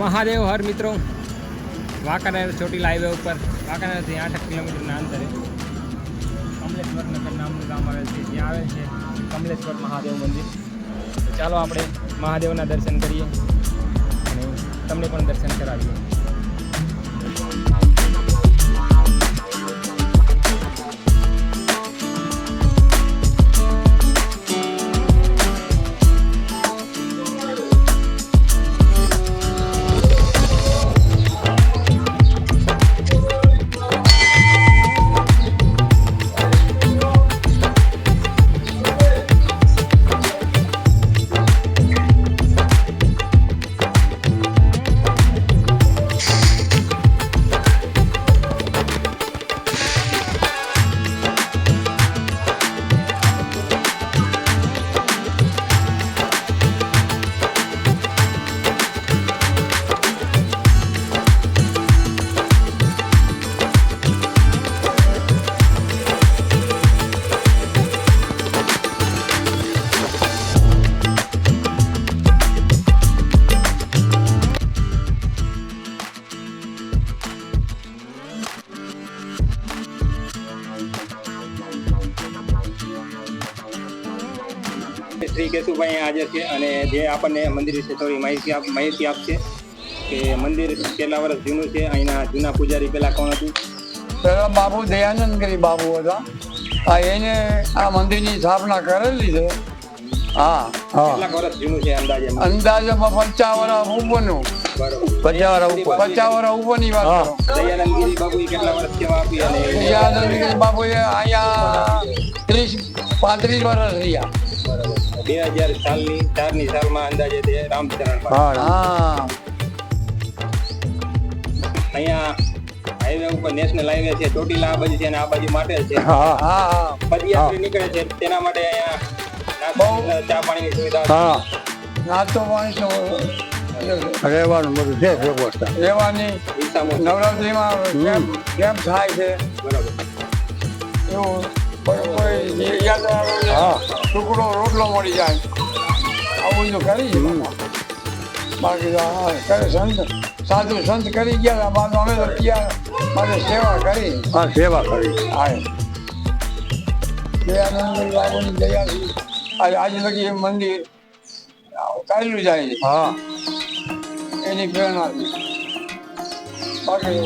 મહાદેવ હર મિત્રો. વાંકાનેર ચોટીલા હાઈવે ઉપર. વાંકાનેરથી આઠ કિલોમીટરના અંતરે કમલેશ્વર નગર નામનું ગામ આવેલ છે. ત્યાં આવે છે કમલેશ્વર મહાદેવ મંદિર. ચાલો આપણે મહાદેવના દર્શન કરીએ અને તમને પણ દર્શન કરાવીએ. શ્રી કેશુભાઈ હાજર છે અને જે આપણને મંદિર વિશે થોડી માહિતી આપ માહિતી આપશે કે મંદિર કેટલા વર્ષ જૂનું છે અહીંના જૂના પૂજારી પેલા કોણ હતું? પેલા બાબુ દયાનંદ ગીરી બાબુ હતા. આ એને આ મંદિરની સ્થાપના કરેલી છે. હા કેટલાક વર્ષ જૂનું છે અંદાજે? અંદાજમાં પચાસ વર્ષ ઉપરનું. નું પચાસ વર્ષ ઉપર. પચાસ વર્ષ ઉપરની વાત કરો. દયાનંદ ગીરી બાબુ કેટલા વર્ષ સેવા આપી અને દયાનંદ ગીરી બાબુએ અહીંયા ત્રીસ પાંત્રીસ વર્ષ રહ્યા. બે હજાર સાલની ચારની સાલમાં અંદાજે તે રામચરણ. હા અહીંયા હાઈવે ઉપર નેશનલ હાઈવે છે ચોટીલા આ બાજુ છે અને આ બાજુ માટે છે. હા હા. પદયાત્રી નીકળે છે તેના માટે અહીંયા બહુ. ચા પાણીની સુવિધા હા. નાસ્તો પાણી છે રહેવાનું બધું છે વ્યવસ્થા. રહેવાની નવરાત્રીમાં કેમ કેમ થાય છે? બરાબર. એવું. હા. ટુકડો રોટલો મળી જાય. આવું બધું કરી. બાકી કરે સંત. સાધુ સંત કરી ગયા બાદ અમે તો ત્યાં સેવા કરી. હા સેવા કરી. હા. દયાનંદ બાબુની દયાથી આજે આજે લગી મંદિર કાઢેલું જાય. હા. એની પ્રેરણાથી બાકી